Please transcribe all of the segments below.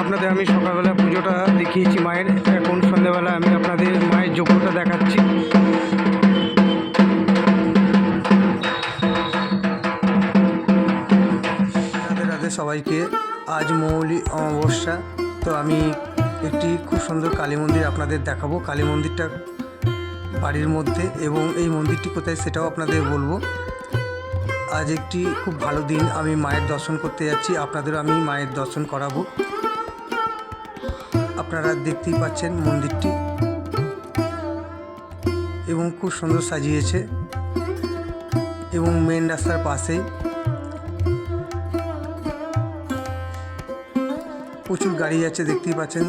আপনাদের আমি সকালবেলা পুজোটা দেখিয়েছি মায়ের। এখন সন্ধ্যাবেলা আমি আপনাদের মায়ের যজ্ঞটা দেখাচ্ছি। রাধে রাধে সবাইকে। আজ মৌলি অমাবস্যা। তো আমি একটি খুব সুন্দর কালী মন্দির আপনাদের দেখাবো। কালী মন্দিরটা বাড়ির মধ্যে এবং এই মন্দিরটি কোথায় সেটাও আপনাদের বলব। আজ একটি খুব ভালো দিন। আমি মায়ের দর্শন করতে যাচ্ছি। আপনাদেরও আমি মায়ের দর্শন করাবো। আপনারা দেখতেই পাচ্ছেন মন্দিরটি। এবং খুব সুন্দর সাজিয়েছে। এবং মেন রাস্তার পাশেই প্রচুর গাড়ি আছে, দেখতেই পাচ্ছেন।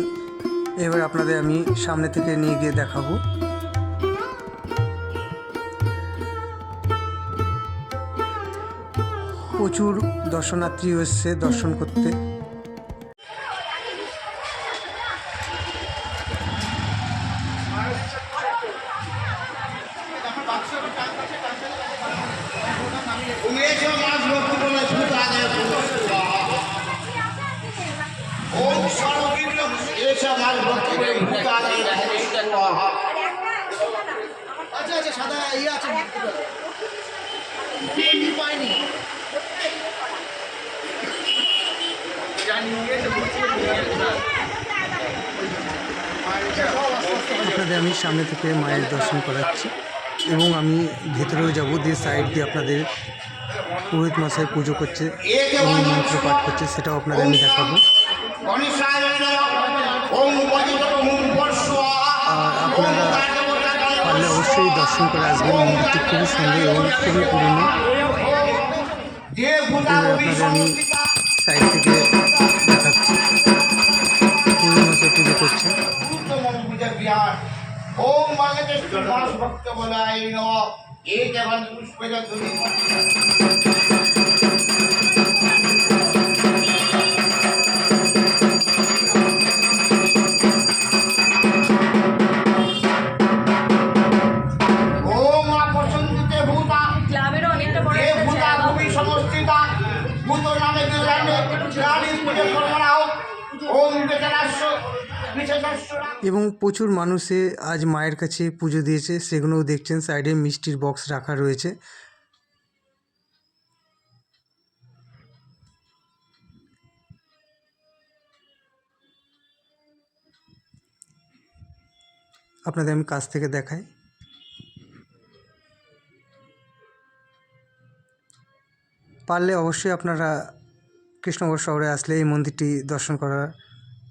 এবার আপনাদের আমি সামনে থেকে নিয়ে গিয়ে দেখাবো। প্রচুর দর্শনার্থী এসছে দর্শন করতে। আচ্ছা আচ্ছা সাদা ইয়ে আছে। আপনাদের আমি সামনে থেকে মায়ের দর্শন করাচ্ছি এবং আমি ভেতরেও যাব, দিয়ে সাইড দিয়ে আপনাদের পুরোহিত মশাই পুজো করছে এবং মন্ত্র পাঠ করছে সেটাও আপনাদের আমি দেখাবো। আর আপনারা পারলে অবশ্যই দর্শন করে আসবেন মন্দিরটি খুবই সুন্দর এবং খুবই পুরনো। আপনাদের আমি সাইড থেকে দেখাচ্ছি। পুরোহিত মশাই পুজো করছে। ওম ভক্ত নমঃ এক এবং পুষ্পের এবং প্রচুর মানুষে আজ মায়ের কাছে পুজো দিয়েছে, সেগুলোও দেখছেন, সাইডে মিষ্টির বক্স রাখা রয়েছে। আপনাদের আমি কাছ থেকে দেখাই। পারলে অবশ্যই আপনারা কৃষ্ণগড় শহরে আসলে এই মন্দিরটি দর্শন করার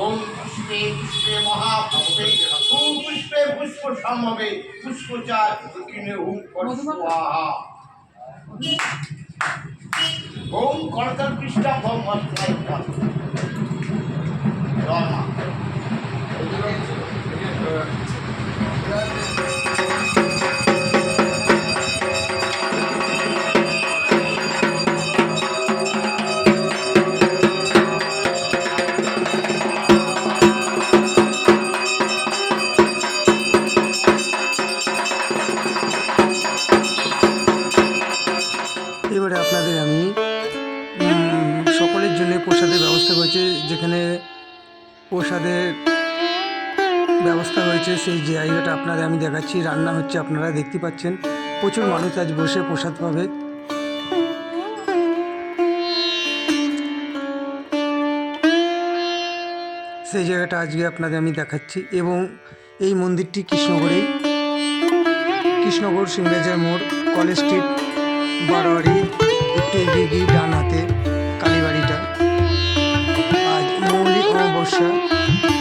ওম পুষ্পে পুষ্পে মহাপুষ্পে সুপুষ্পে পুষ্প সম্ভবে পুষ্পচার ওম স্বাহা। ওম কর্তন কৃষ্ণ ভগবৎ রমা। জন্য প্রসাদের ব্যবস্থা করেছে, যেখানে প্রসাদের ব্যবস্থা হয়েছে সেই জায়গাটা আপনাদের আমি দেখাচ্ছি। রান্না হচ্ছে, আপনারা দেখতে পাচ্ছেন। প্রচুর মানুষ আজ বসে প্রসাদ পাবে। সেই জায়গাটা আজকে আপনাদের আমি দেখাচ্ছি এবং এই মন্দিরটি কৃষ্ণগড়েই কৃষ্ণগড় সিংরাজার মোড়, কলেজ স্ট্রিট, বারোয়ারি, একটু এগিয়ে গিয়ে ডান হাতে কালীবাড়িটা। Ombudsman.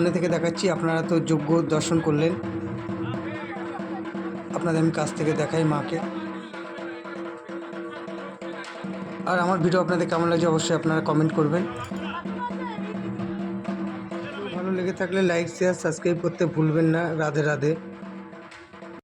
সামনে থেকে দেখাচ্ছি, আপনারা তো যোগ্য দর্শন করলেন। আপনাদের আমি কাছ থেকে দেখাই মাকে। আর আমার ভিডিও আপনাদের কেমন লাগছে অবশ্যই আপনারা কমেন্ট করবেন। ভালো লেগে থাকলে লাইক শেয়ার সাবস্ক্রাইব করতে ভুলবেন না। রাধে রাধে।